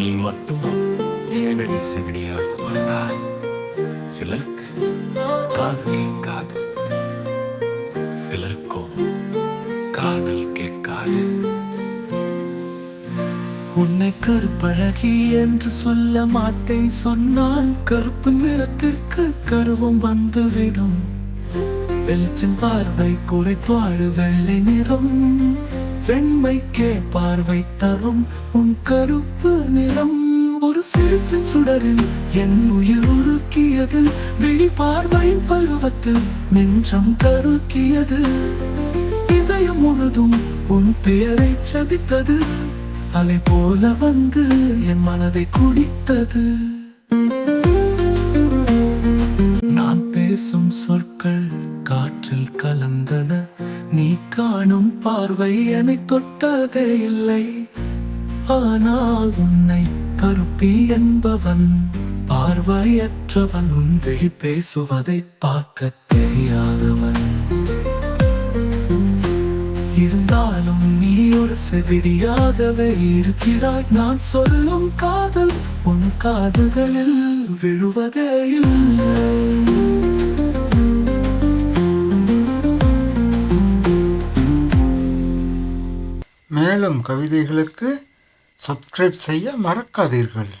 நீ மட்டும் ஏழடி செவிடியாக வந்தால் சிலருக்கு காது கேட்காது. சிலருக்கோ காதல் கேட்காது. உன்னை கருப்பழகி என்று சொல்ல மாட்டேன் சொன்னால் கருப்பு நிறத்திற்கு கருவம் வந்துவிடும் வெளிச்சம் பார்வை குறைப்பாடு வெள்ளை நிறம். வெண்மைக்கே பார்வை தரும். உன் கருப்பு நிறம் ஒரு சிரிப்பின் சுடரில் என் உயிர் உருக்கியது. விழி பார்வையின் பருவத்தில் நெஞ்சம் கருக்கியது. இதயம் முழுதும் உன் பெயரை சபித்தது. அலை போல வந்து என் மனதை குடித்தது. நான் பேசும் சொற்கள் காற்றில் கலந்தன. நீ காணும் பார்வை என்னை தொட்டதே இல்லை. ஆனால் உன்னை கருப்பி என்பவன் பார்வையற்றவன் உன் வெளி பேசுவதை பார்க்க தெரியாதவன். இருந்தாலும் நீ ஒரு செவிடியாகவே இருக்கிறாய். நான் சொல்லும் காதல் உன் காதுகளில் விழுவதே இல்லை. மேலும் கவிதைகளுக்கு சப்ஸ்கிரைப் செய்ய மறக்காதீர்கள்.